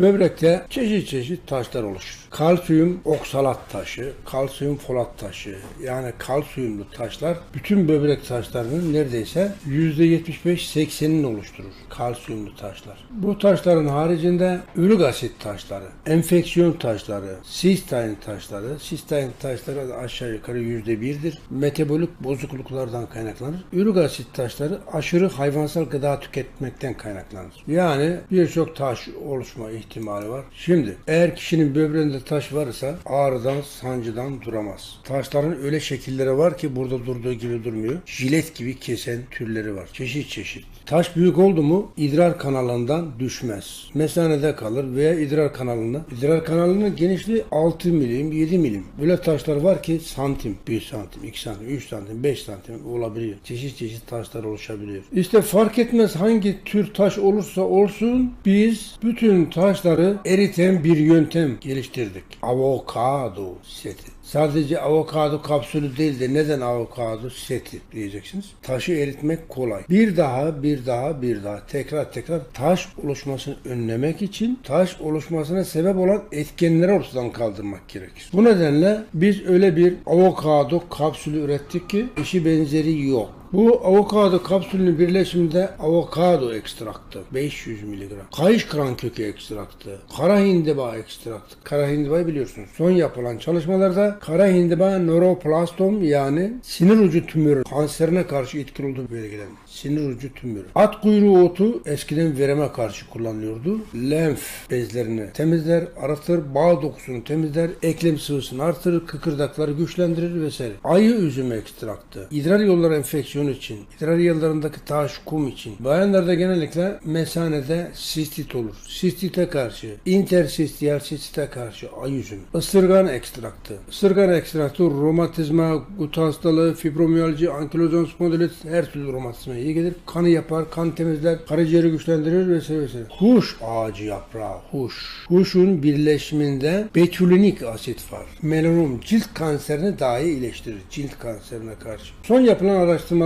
Böbrekte çeşit çeşit taşlar oluşur. Kalsiyum oksalat taşı, kalsiyum folat taşı yani kalsiyumlu taşlar bütün böbrek taşlarının neredeyse %75-80'ini oluşturur. Kalsiyumlu taşlar. Bu taşların haricinde ürük asit taşları, enfeksiyon taşları, sistein taşları, sistein taşları aşağı yukarı %1'dir. Metabolik bozukluklardan kaynaklanır. Ürük asit taşları aşırı hayvansal gıda tüketmekten kaynaklanır. Yani birçok taş oluşma ihtimali var. Şimdi eğer kişinin böbreğinde taş varsa ağrıdan, sancıdan duramaz. Taşların öyle şekilleri var ki burada durduğu gibi durmuyor. Jilet gibi kesen türleri var. Çeşit çeşit. Taş büyük oldu mu idrar kanalından düşmez. Mesanede kalır veya idrar kanalında. İdrar kanalının genişliği 6 milim, 7 milim. Böyle taşlar var ki santim, 1 santim, 2 santim, 3 santim, 5 santim olabiliyor. Çeşit çeşit taşlar oluşabiliyor. İşte fark etmez hangi tür taş olursa olsun biz bütün taşları eriten bir yöntem geliştirdik. Avokado seti. Sadece avokado kapsülü değil de neden avokado seti diyeceksiniz. Taşı eritmek kolay. Bir daha, bir daha, bir daha tekrar tekrar taş oluşmasını önlemek için taş oluşmasına sebep olan etkenleri ortadan kaldırmak gerekir. Bu nedenle biz öyle bir avokado kapsülü ürettik ki eşi benzeri yok. Bu avokado kapsülünün birleşiminde avokado ekstraktı 500 mg, kayış kıran kökü ekstraktı, kara hindiba ekstraktı. Kara hindibayı biliyorsunuz. Son yapılan çalışmalarda kara hindiba nöroplastom yani sinir ucu tümörü kanserine karşı etkili olduğu belgelenmiş. Sinir ucu tümörü. At kuyruğu otu eskiden vereme karşı kullanılıyordu. Lenf bezlerini temizler, aratır, bağ dokusunu temizler, eklem sıvısını artırır, kıkırdakları güçlendirir vesaire. Ayı üzümü ekstraktı. İdrar yolları enfeksiyonu için, idrar yollarındaki taş, kum için. Bayanlarda genellikle mesanede sistit olur. Sistite karşı, intersistiyal sistite karşı ay üzümü. Isırgan ekstraktı. Isırgan ekstraktı romatizma, gut hastalığı, fibromiyalji, ankilozan spondilit her türlü romatizma iyi gelir. Kanı yapar, kan temizler, karaciğeri güçlendirir vesaire vesaire. Huş ağacı yaprağı, huş. Huşun birleşiminde betülinik asit var. Melanom cilt kanserini dahi iyileştirir. Cilt kanserine karşı. Son yapılan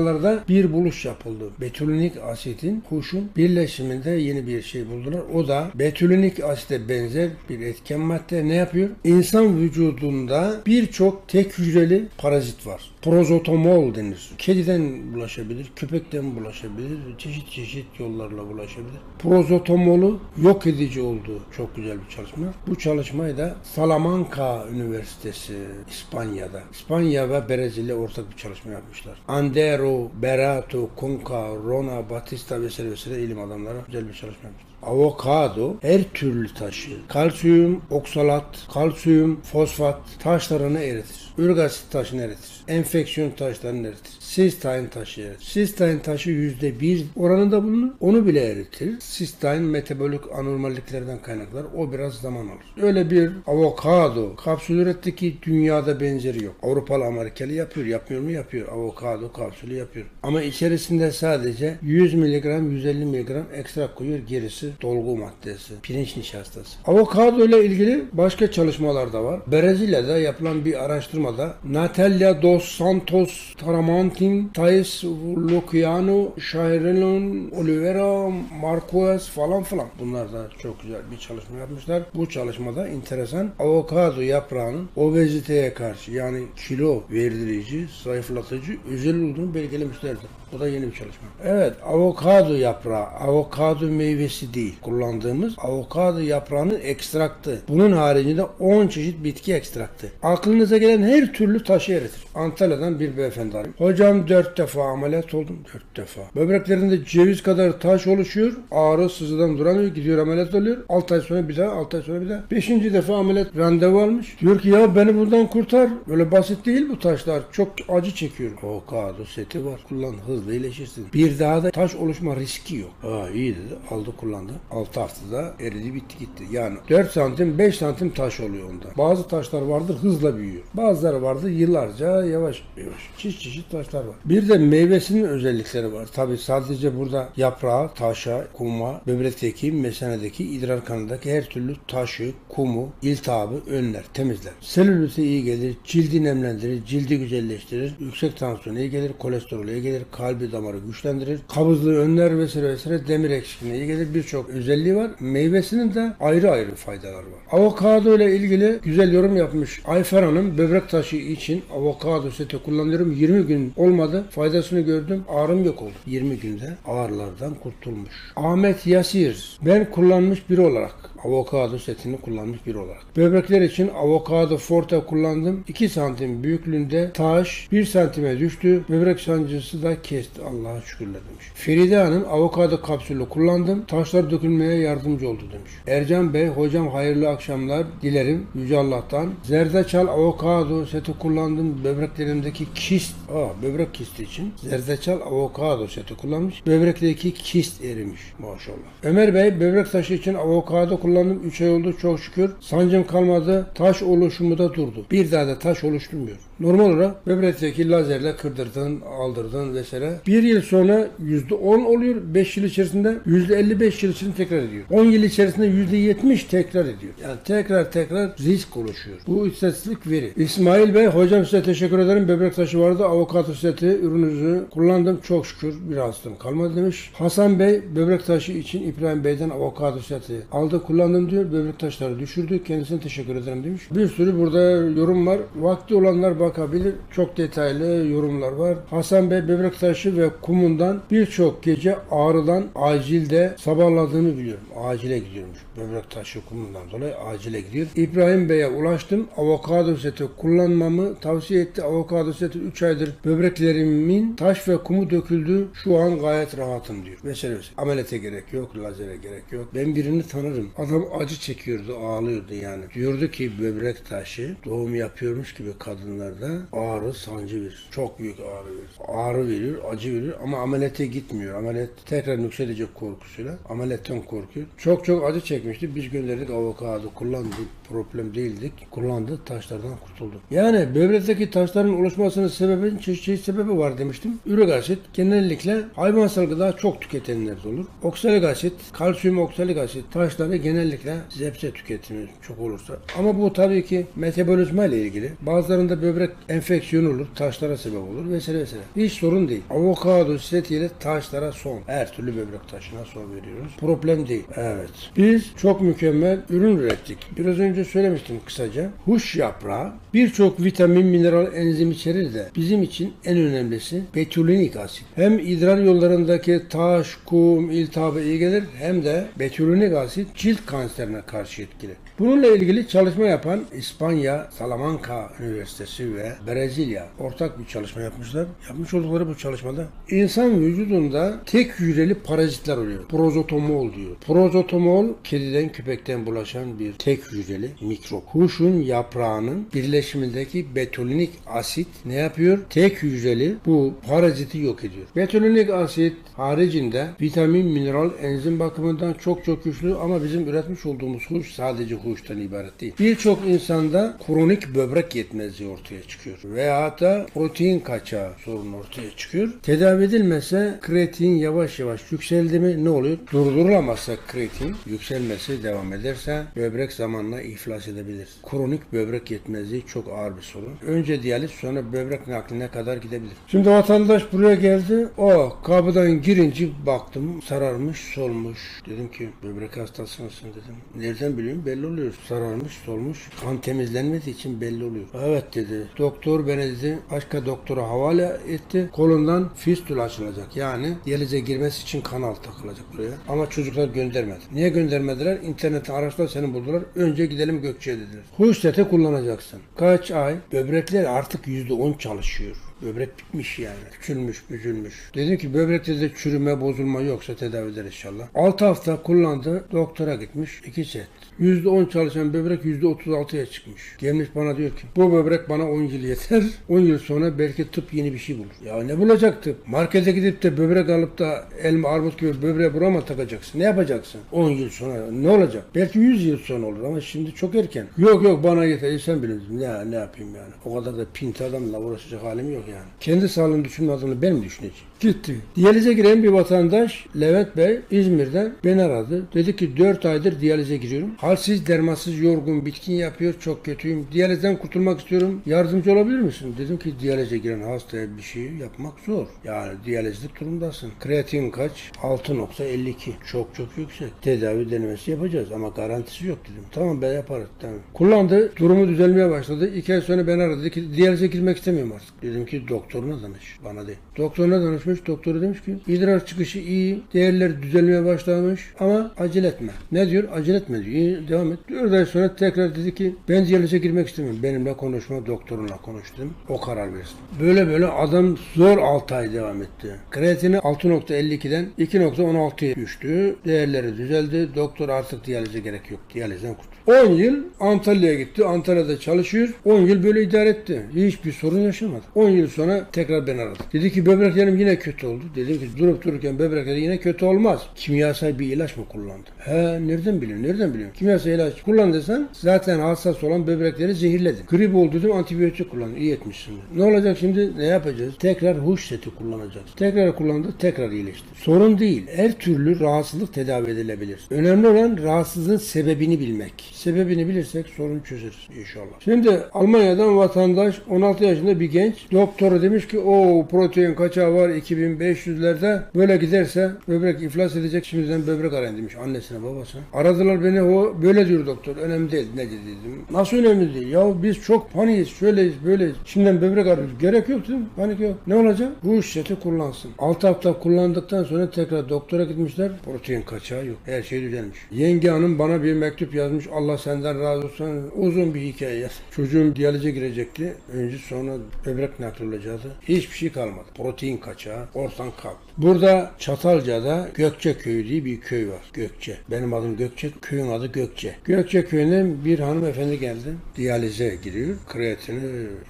araştırmalarda bir buluş yapıldı. Betülinik asitin huşun birleşiminde yeni bir şey buldular. O da betülinik asite benzer bir etken madde ne yapıyor? İnsan vücudunda birçok tek hücreli parazit var. Prozotomol denir. Kediden bulaşabilir, köpekten bulaşabilir, çeşit çeşit yollarla bulaşabilir. Prozotomolu yok edici olduğu çok güzel bir çalışma. Bu çalışmayı da Salamanca Üniversitesi İspanya'da, İspanya ve Brezilya ortak bir çalışma yapmışlar. Andero, Berato, Conca, Rona, Batista vesaire vesaire ilim adamları güzel bir çalışma yapmışlar. Avokado her türlü taşı, kalsiyum, oksalat, kalsiyum, fosfat taşlarını eritir. Ürük asit taşını eritir. Enfeksiyon taşlarını eritir. Sistein taşı eritir. Sistein taşı yüzde bir oranında bulunur. Onu bile eritir. Sistein metabolik anormalliklerden kaynaklar. O biraz zaman alır. Öyle bir avokado kapsül üretti ki dünyada benzeri yok. Avrupalı Amerikalı yapıyor. Yapmıyor mu? Yapıyor. Avokado kapsülü yapıyor. Ama içerisinde sadece 100 mg, 150 mg ekstrak koyuyor. Gerisi dolgu maddesi. Pirinç nişastası. Avokado ile ilgili başka çalışmalar da var. Brezilya'da yapılan bir araştırmada Natalia dos Santos Taramantin, Thais Luciano, Shairelon, Oliveira, Marquez falan filan. Bunlar da çok güzel bir çalışma yapmışlar. Bu çalışmada enteresan avokado yaprağının obeziteye karşı yani kilo verdirici, zayıflatıcı özel olduğunu belgelemişlerdir. O da yeni bir çalışma. Evet, avokado yaprağı, avokado meyvesi değil. Kullandığımız avokado yaprağının ekstraktı. Bunun haricinde 10 çeşit bitki ekstraktı. Aklınıza gelen her türlü taşı eritir. Antalya'dan bir beyefendi arıyor. Hocam 4 defa ameliyat oldum. 4 defa. Böbreklerinde ceviz kadar taş oluşuyor. Ağrı sızıdan duramıyor. Gidiyor ameliyat oluyor. 6 ay sonra bir daha, 6 ay sonra bir daha. 5. defa ameliyat randevu almış. Diyor ki ya beni buradan kurtar. Böyle basit değil bu taşlar. Çok acı çekiyorum. Avokado seti var. Kullan hızlı iyileşirsin. Bir daha da taş oluşma riski yok. Aa iyi dedi. Aldı kullandı. 6 haftada eridi bitti gitti. Yani 4 santim 5 santim taş oluyor onda. Bazı taşlar vardır hızla büyüyor. Bazıları vardır yıllarca yavaş yavaş. Çeşit çeşit taşlar var. Bir de meyvesinin özellikleri var. Tabi sadece burada yaprağı, taşa, kuma, böbrekteki, mesanedeki, idrar kanındaki her türlü taşı, kumu, iltihabı önler, temizler. Selülite iyi gelir, cildi nemlendirir, cildi güzelleştirir, yüksek tansiyon iyi gelir, kolesterol iyi gelir, kalp kalbi damarı güçlendirir. Kabızlığı önler vesaire vesaire demir eksikliğine iyi gelir. Birçok özelliği var. Meyvesinin de ayrı ayrı faydaları var. Avokado ile ilgili güzel yorum yapmış. Ayfer Hanım böbrek taşı için avokado seti kullanıyorum. 20 gün olmadı. Faydasını gördüm. Ağrım yok oldu. 20 günde ağrılardan kurtulmuş. Ahmet Yasir. Ben kullanmış biri olarak avokado setini kullanmış biri olarak. Böbrekler için avokado forte kullandım. 2 santim büyüklüğünde taş 1 santime düştü. Böbrek sancısı da kesti. Allah'a şükürler demiş. Feride Hanım avokado kapsülü kullandım. Taşlar dökülmeye yardımcı oldu demiş. Ercan Bey hocam hayırlı akşamlar dilerim Yüce Allah'tan. Zerdeçal avokado seti kullandım. Böbreklerimdeki kist, aa, böbrek kisti için. Zerdeçal avokado seti kullanmış. Böbrekteki kist erimiş maşallah. Ömer Bey böbrek taşı için avokado kullandım. 3 ay oldu çok şükür. Sancım kalmadı. Taş oluşumu da durdu. Bir daha da taş oluşturmuyor. Normal olarak böbrekteki lazerle kırdırdın, aldırdın vesaire. Bir yıl sonra %10 oluyor. 5 yıl içerisinde %55 yıl içerisinde tekrar ediyor. 10 yıl içerisinde %70 tekrar ediyor. Yani tekrar tekrar risk oluşuyor. Bu istatistik veri. İsmail Bey hocam size teşekkür ederim. Böbrek taşı vardı. Avokado seti ürününüzü kullandım. Çok şükür bir hastalığım kalmadı demiş. Hasan Bey böbrek taşı için İbrahim Bey'den avokado seti aldı kullandım diyor. Böbrek taşları düşürdü. Kendisine teşekkür ederim demiş. Bir sürü burada yorum var. Vakti olanlar bakabilir. Çok detaylı yorumlar var. Hasan Bey böbrek taşı ve kumundan birçok gece ağrıdan acilde sabahladığını biliyorum. Acile gidiyormuş. Böbrek taşı kumundan dolayı acile gidiyor. İbrahim Bey'e ulaştım. Avokado seti kullanmamı tavsiye etti. Avokado seti 3 aydır böbreklerimin taş ve kumu döküldü. Şu an gayet rahatım diyor. Mesela ameliyata gerek yok, lazere gerek yok. Ben birini tanırım. Adam acı çekiyordu, ağlıyordu yani. Diyordu ki böbrek taşı doğum yapıyormuş gibi kadınlarda ağrı, sancı verir. Çok büyük ağrı verir. Ağrı veriyor, acı veriyor ama ameliyata gitmiyor. Ameliyat tekrar yükselecek korkusuyla. Ameliyattan korkuyor. Çok çok acı çekmişti. Biz gönderdik avokado kullandı. Problem değildik. Kullandı. Taşlardan kurtuldu. Yani böbrekteki taşların oluşmasının sebebinin çeşitli çeşit sebebi var demiştim. Ürik asit genellikle hayvansal gıda çok tüketenlerde olur. Oksalik asit, kalsiyum oksalik asit taşları genellikle zepse tüketimi çok olursa. Ama bu tabii ki metabolizma ile ilgili. Bazılarında böbrek enfeksiyonu olur, taşlara sebep olur vesaire vesaire. Hiç sorun değil. Avokado setiyle taşlara son. Her türlü böbrek taşına son veriyoruz. Problem değil. Evet. Biz çok mükemmel ürün ürettik. Biraz önce söylemiştim kısaca. Huş yaprağı birçok vitamin, mineral, enzim içerir de bizim için en önemlisi betülinik asit. Hem idrar yollarındaki taş, kum, iltihabı iyi gelir hem de betülinik asit cilt kanserine karşı etkili. Bununla ilgili çalışma yapan İspanya, Salamanca Üniversitesi ve Brezilya ortak bir çalışma yapmışlar. Yapmış oldukları bu çalışmada insan vücudunda tek hücreli parazitler oluyor. Prozotomol diyor. Prozotomol kediden köpekten bulaşan bir tek hücreli mikrop. Huşun yaprağının birleşimindeki betolinik asit ne yapıyor? Tek hücreli bu paraziti yok ediyor. Betolinik asit haricinde vitamin, mineral, enzim bakımından çok çok güçlü ama bizim üretmiş olduğumuz huş sadece huştan ibaret değil. Birçok insanda kronik böbrek yetmezliği ortaya çıkıyor. Veya da protein kaçağı sorunu ortaya çıkıyor. Tedavi edilmezse kreatin yavaş yavaş yükseldi mi ne oluyor? Durdurulamazsa kreatin yükselmesi devam ederse böbrek zamanla iflas edebilir. Kronik böbrek yetmezliği çok ağır bir sorun. Önce diyaliz sonra böbrek nakline kadar gidebilir. Şimdi vatandaş buraya geldi. O kapıdan girince baktım sararmış solmuş. Dedim ki böbrek hastası mısın dedim. Nereden biliyorum belli oluyor. Sararmış solmuş. Kan temizlenmediği için belli oluyor. Evet dedi. Doktor beni dedi başka doktora havale etti. Kolundan fistül açılacak. Yani diyalize girmesi için kanal takılacak buraya. Ama çocuklar göndermedi. Niye göndermediler? İnternette araçlar seni buldular. Önce gidelim Gökçe'ye dediler. Huş seti kullanacaksın. Kaç ay? Böbrekler artık %10 çalışıyor. Böbrek bitmiş yani. Küçülmüş, büzülmüş. Dedim ki böbrekte de çürüme, bozulma yoksa tedavi eder inşallah. 6 hafta kullandı. Doktora gitmiş. 2 set. %10 çalışan böbrek %36'ya çıkmış. Gelmiş bana diyor ki bu böbrek bana 10 yıl yeter. 10 yıl sonra belki tıp yeni bir şey bulur. Ya ne bulacak tıp? Markete gidip de böbrek alıp da elma armut gibi böbreğe burama takacaksın. Ne yapacaksın? 10 yıl sonra ne olacak? Belki 100 yıl sonra olur ama şimdi çok erken. Yok yok bana yeter. E sen bilirsin. Ne, ne yapayım yani? O kadar da pinti adamla uğraşacak halim yok yani. Kendi sağlığını düşünmediğini ben mi düşüneceğim? Gitti. Diyalize giren bir vatandaş Levent Bey İzmir'den beni aradı. Dedi ki 4 aydır diyalize giriyorum. Halsiz, dermansız, yorgun, bitkin yapıyor. Çok kötüyüm. Diyalizden kurtulmak istiyorum. Yardımcı olabilir misin? Dedim ki diyalize giren hastaya bir şey yapmak zor. Yani diyalizlik durumdasın. Kreatin kaç? 6.52. Çok çok yüksek. Tedavi denemesi yapacağız ama garantisi yok dedim. Tamam ben yaparız. Tamam. Kullandı. Durumu düzelmeye başladı. İki ay sonra beni aradı. Dedi ki diyalize girmek istemiyorum artık. Dedim ki doktoruna danış. Bana değil. Doktoruna danışmış. Doktoru demiş ki idrar çıkışı iyi. Değerler düzelmeye başlamış ama acele etme. Ne diyor? Acele etme diyor. İyi, devam et. 4 ay sonra tekrar dedi ki ben diyalize girmek istemiyorum. Benimle konuşma doktorunla konuştum. O karar versin. Böyle böyle adam zor 6 ay devam etti. Kreatini 6.52'den 2.16'ya düştü. Değerleri düzeldi. Doktor artık diyalize gerek yok. Diyalizden kurtuldu. 10 yıl Antalya'ya gitti. Antalya'da çalışıyor. 10 yıl böyle idare etti. Hiçbir sorun yaşamadı. 10 yıl sonra tekrar ben aradım. Dedi ki böbreklerim yine kötü oldu. Dedim ki durup dururken böbrekleri yine kötü olmaz. Kimyasal bir ilaç mı kullandı? He nereden biliyorsun? Nereden biliyorsun? Kimyasal ilaç kullan zaten hassas olan böbrekleri zehirledi. Grip oldu dedim antibiyotik kullandı. İyi etmişsin. Ne olacak şimdi? Ne yapacağız? Tekrar huş seti kullanacağız. Tekrar kullandı. Tekrar iyileşti. Sorun değil. Her türlü rahatsızlık tedavi edilebilir. Önemli olan rahatsızlığın sebebini bilmek. Sebebini bilirsek sorun çözeriz inşallah. Şimdi Almanya'dan vatandaş 16 yaşında bir genç doktora demiş ki o protein kaçağı var 2500'lerde böyle giderse böbrek iflas edecek şimdiden böbrek arayın demiş annesine babasına. Aradılar beni o böyle diyor doktor önemli değil ne dedi dedim. Nasıl önemli değil ya biz çok paniyiz şöyleyiz böyleyiz şimdiden böbrek arıyoruz gerek yok dedim panik yok. Ne olacak? Bu seti kullansın. 6 hafta kullandıktan sonra tekrar doktora gitmişler protein kaçağı yok her şey düzelmiş. Yenge hanım bana bir mektup yazmış Allah senden razı olsun uzun bir hikaye yaz. Çocuğum diyalize girecekti önce sonra böbrek nakli olacaktı. Hiçbir şey kalmadı. Protein kaçağı ortadan kalktı. Burada Çatalca'da Gökçe Köyü diye bir köy var. Gökçe. Benim adım Gökçe, köyün adı Gökçe. Gökçe köyünden bir hanımefendi geldi. Diyalize giriyor. Kreatini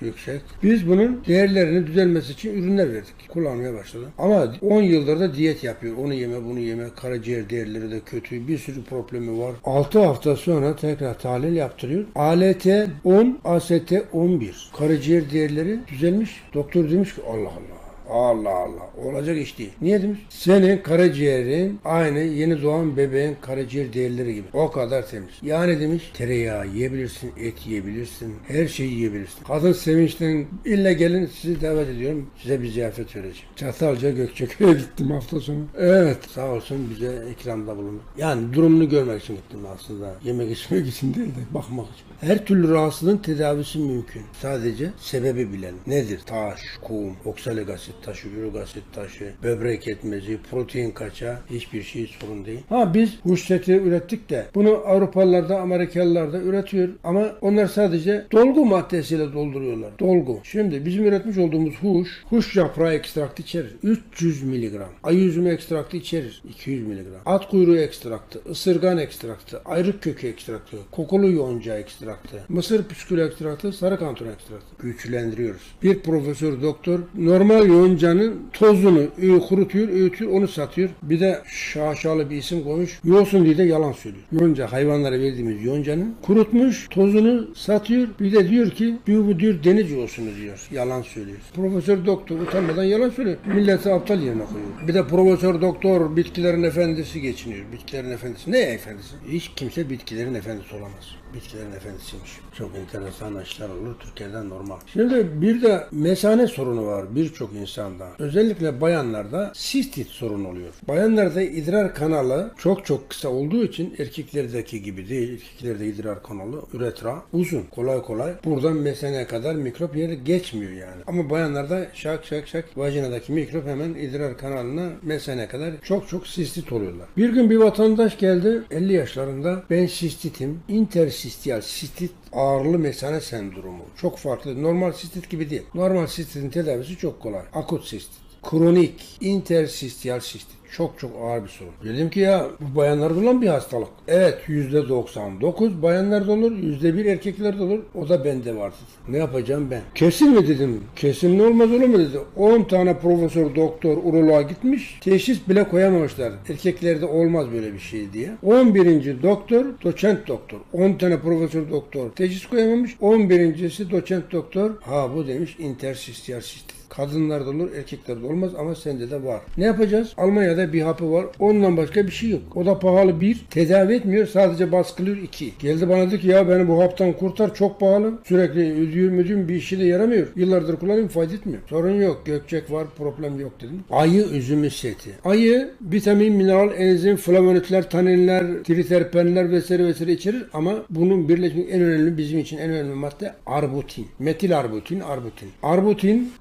yüksek. Biz bunun değerlerini düzelmesi için ürünler verdik. Kullanmaya başladı. Ama 10 yıldır da diyet yapıyor. Onu yeme, bunu yeme. Karaciğer değerleri de kötü. Bir sürü problemi var. 6 hafta sonra tekrar tahlil yaptırıyor. ALT 10, AST 11. Karaciğer değerleri düzelmiş. Doktor demiş ki Allah Allah. Allah Allah. Olacak iş değil. Niye demiş? Senin karaciğerin aynı yeni doğan bebeğin karaciğer değerleri gibi. O kadar temiz. Yani demiş tereyağı yiyebilirsin, et yiyebilirsin, her şeyi yiyebilirsin. Kadın sevinçten illa gelin sizi davet ediyorum. Size bir ziyafet vereceğim. Çatalca Gökçeköy'e gittim hafta sonu. Evet sağ olsun bize ikramda bulundu. Yani durumunu görmek için gittim aslında. Yemek içmek için değil de bakmak için. Her türlü rahatsızlığın tedavisi mümkün. Sadece sebebi bilelim. Nedir? Taş, kum, oksalik asit taşı, ürik asit taşı, böbrek yetmezi, protein kaçağı hiçbir şey sorun değil. Ha biz seti ürettik de bunu Avrupalılar da Amerikalılar da üretiyor ama onlar sadece dolgu maddesiyle dolduruyorlar. Dolgu. Şimdi bizim üretmiş olduğumuz huş, huş yaprağı ekstraktı içerir. 300 miligram. Ay üzümü ekstraktı içerir. 200 miligram. At kuyruğu ekstraktı, ısırgan ekstraktı, ayrık kökü ekstraktı, kokulu yonca ekstraktı, mısır püskülü ekstraktı, sarı kanton ekstraktı. Güçlendiriyoruz. Bir profesör doktor normal yoncanın tozunu öğü kurutuyor, öğütüyor, onu satıyor. Bir de şaşalı bir isim koymuş. Yosun diye de yalan söylüyor. Yonca hayvanlara verdiğimiz yoncanın kurutmuş, tozunu satıyor. Bir de diyor ki bu, bu diyor deniz yosunu diyor. Yalan söylüyor. Profesör doktor utanmadan yalan söylüyor. Milleti aptal yerine koyuyor. Bir de profesör doktor bitkilerin efendisi geçiniyor. Bitkilerin efendisi. Ne efendisi? Hiç kimse bitkilerin efendisi olamaz. Bitkilerin efendisiymiş. Çok enteresan işler olur. Türkiye'den normal. Şimdi bir de mesane sorunu var birçok insanda. Özellikle bayanlarda sistit sorun oluyor. Bayanlarda idrar kanalı çok çok kısa olduğu için erkeklerdeki gibi değil. Erkeklerde idrar kanalı üretra uzun. Kolay kolay buradan mesaneye kadar mikrop yeri geçmiyor yani. Ama bayanlarda şak şak şak vajinadaki mikrop hemen idrar kanalına mesaneye kadar çok çok sistit oluyorlar. Bir gün bir vatandaş geldi 50 yaşlarında ben sistitim. Intersistiyal sistit ağırlı mesane sendromu. Çok farklı. Normal sistit gibi değil. Normal sistitin tedavisi çok kolay. Akut sistit. Kronik intersistiyal sistit. Çok çok ağır bir sorun. Dedim ki ya bu bayanlarda olan bir hastalık. Evet %99 bayanlarda olur, %1 erkeklerde olur. O da bende var dedi. Ne yapacağım ben? Kesin mi dedim. Kesin ne olmaz olur mu dedi. 10 tane profesör, doktor, uroloğa gitmiş. Teşhis bile koyamamışlar. Erkeklerde olmaz böyle bir şey diye. 11. doktor, doçent doktor. 10 tane profesör doktor teşhis koyamamış. 11.si doçent doktor. Ha bu demiş intersistiyal sistit Kadınlarda olur, erkeklerde olmaz ama sende de var. Ne yapacağız? Almanya'da bir hapı var. Ondan başka bir şey yok. O da pahalı bir. Tedavi etmiyor. Sadece baskılıyor iki. Geldi bana dedi ki ya beni bu haptan kurtar çok pahalı. Sürekli ödüyorum ödüyorum bir işe de yaramıyor. Yıllardır kullanıyorum fayda etmiyor. Sorun yok. Gökçek var problem yok dedim. Ayı üzümü seti. Ayı vitamin, mineral, enzim, flavonoidler, taninler, triterpenler vesaire vesaire içerir ama bunun birleşimi en önemli bizim için en önemli madde arbutin. Metil arbutin, arbutin. Arbutin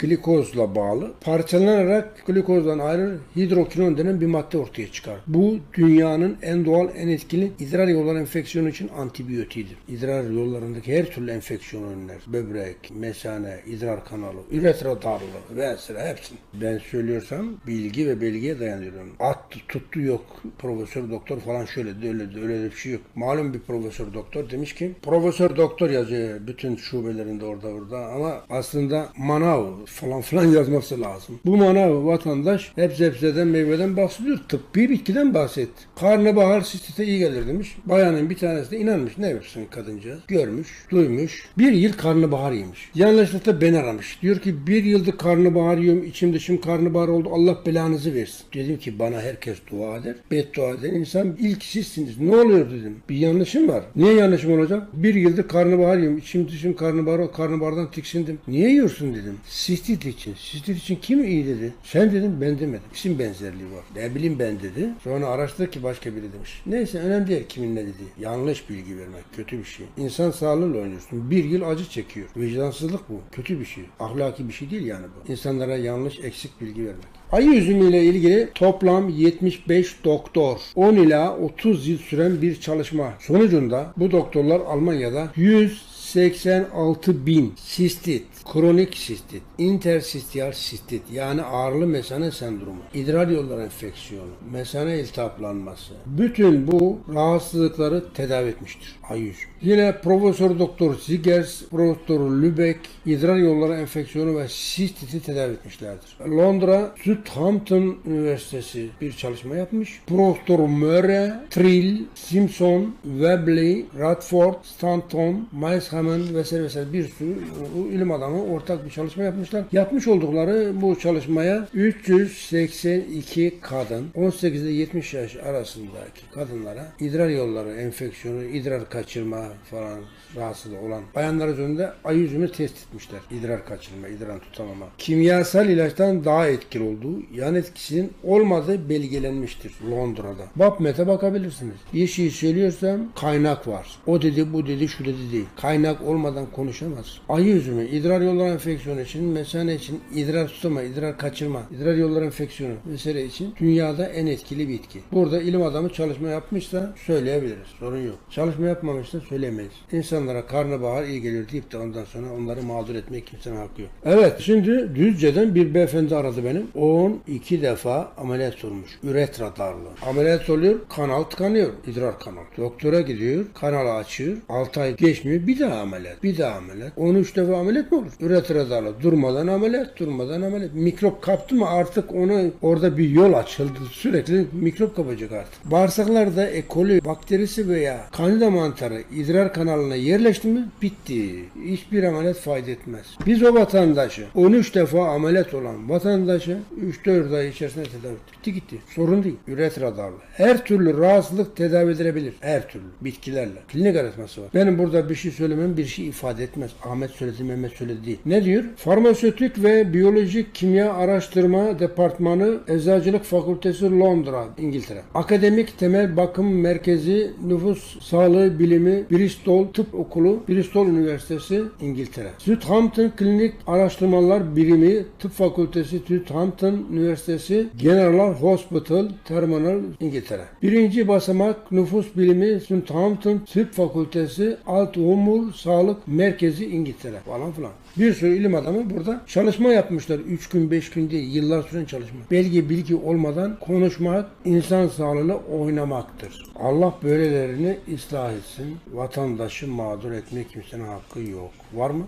glikozla bağlı. Parçalanarak glikozdan ayrılır hidrokinon denen bir madde ortaya çıkar. Bu dünyanın en doğal, en etkili idrar yolları enfeksiyonu için antibiyotiğidir. İdrar yollarındaki her türlü enfeksiyonu önler. Böbrek, mesane, idrar kanalı, üretra darlığı vesaire hepsini. Ben söylüyorsam bilgi ve belgeye dayanıyorum. At tuttu yok. Profesör doktor falan şöyle de öyle de öyle de bir şey yok. Malum bir profesör doktor demiş ki profesör doktor yazıyor bütün şubelerinde orada burada ama aslında manav falan filan yazması lazım. Bu manav vatandaş hep sebzeden meyveden bahsediyor. Tıbbi bitkiden bahsetti. Karnabahar sistite iyi gelir demiş. Bayanın bir tanesi de inanmış. Ne yapsın kadıncağız? Görmüş, duymuş. Bir yıl karnabahar yemiş. Yanlışlıkla beni aramış. Diyor ki bir yıldır karnabahar yiyorum. içim dışım karnabahar oldu. Allah belanızı versin. Dedim ki bana herkes dua eder. Beddua eden insan ilk sizsiniz. Ne oluyor dedim. Bir yanlışım var. Niye yanlışım olacak? Bir yıldır karnabahar yiyorum. içim dışım karnabahar oldu. Karnabahardan tiksindim. Niye yiyorsun dedim. Sistit için. Sistit için kim iyi dedi. Sen dedim ben demedim. İsim benzerliği var. Ne bileyim ben dedi. Sonra araştırdı ki başka biri demiş. Neyse önemli değil kimin ne dediği. Yanlış bilgi vermek kötü bir şey. İnsan sağlığıyla oynuyorsun. Bir yıl acı çekiyor. Vicdansızlık bu. Kötü bir şey. Ahlaki bir şey değil yani bu. İnsanlara yanlış eksik bilgi vermek. Ayı üzümü ile ilgili toplam 75 doktor 10 ila 30 yıl süren bir çalışma sonucunda bu doktorlar Almanya'da 186 bin sistit, kronik sistit, intersistiyal sistit yani ağırlı mesane sendromu, idrar yolları enfeksiyonu, mesane iltihaplanması. Bütün bu rahatsızlıkları tedavi etmiştir ayı üzümü. Yine Profesör Doktor Ziggers, Profesör Lübeck idrar yolları enfeksiyonu ve sistiti tedavi etmişlerdir. Londra Southampton Üniversitesi bir çalışma yapmış. Profesör Murray, Trill, Simpson, Webley, Radford, Stanton, Miles Hammond vesaire vesaire bir sürü ilim adamı ortak bir çalışma yapmışlar. Yapmış oldukları bu çalışmaya 382 kadın 18 ile 70 yaş arasındaki kadınlara idrar yolları enfeksiyonu, idrar kaçırma falan rahatsızlığı olan bayanlar üzerinde ay yüzünü test etmişler. İdrar kaçırma, idrar tutamama. Kimyasal ilaçtan daha etkili olduğu, yan etkisinin olmadığı belgelenmiştir Londra'da. PubMed'e bakabilirsiniz. Bir şey söylüyorsam kaynak var. O dedi, bu dedi, şu dedi değil. Kaynak olmadan konuşamaz. Ayı üzümü, idrar yolları enfeksiyonu için, mesane için, idrar tutama, idrar kaçırma, idrar yolları enfeksiyonu vesaire için dünyada en etkili bitki. Burada ilim adamı çalışma yapmışsa söyleyebiliriz. Sorun yok. Çalışma yapmamışsa söyleyemeyiz. İnsanlara karnabahar iyi geliyor deyip de ondan sonra onları mağdur etmek kimsenin hakkı yok. Evet şimdi Düzce'den bir beyefendi aradı benim. 12 defa ameliyat olmuş. Üretra darlığı. Ameliyat oluyor, kanal tıkanıyor. idrar kanal. Doktora gidiyor, kanalı açıyor. 6 ay geçmiyor, bir daha ameliyat. Bir daha ameliyat. 13 defa ameliyat mı olur? Üretra darlığı. Durmadan ameliyat, durmadan ameliyat. Mikrop kaptı mı artık onu orada bir yol açıldı. Sürekli mikrop kapacak artık. Bağırsaklarda E. coli bakterisi veya kanida mantarı idrar kanalına yerleşti mi bitti. Hiçbir ameliyat fayda etmez. Biz o vatandaşı 13 defa ameliyat olan vatandaşı 3-4 ay içerisinde tedavi ettik. Bitti gitti. Sorun değil. Üretra darlığı. Her türlü rahatsızlık tedavi edilebilir. Her türlü. Bitkilerle. Klinik aratması var. Benim burada bir şey söylemem bir şey ifade etmez. Ahmet söyledi, Mehmet söyledi değil. Ne diyor? Farmasötik ve Biyolojik Kimya Araştırma Departmanı Eczacılık Fakültesi Londra, İngiltere. Akademik Temel Bakım Merkezi Nüfus Sağlığı Bilimi Bristol Tıp Okulu Bristol Üniversitesi İngiltere. Southampton Klinik Araştırmalar Birimi Tıp Fakültesi Southampton Üniversitesi General Hospital Terminal İngiltere. Birinci basamak nüfus bilimi Southampton Tıp Fakültesi Alt Umur Sağlık Merkezi İngiltere falan filan. Bir sürü ilim adamı burada çalışma yapmışlar. 3 gün 5 gün değil yıllar süren çalışma. Belge bilgi olmadan konuşmak insan sağlığıyla oynamaktır. Allah böylelerini ıslah etsin. Vatandaşı mağdur etmek kimsenin hakkı yok. Var mı?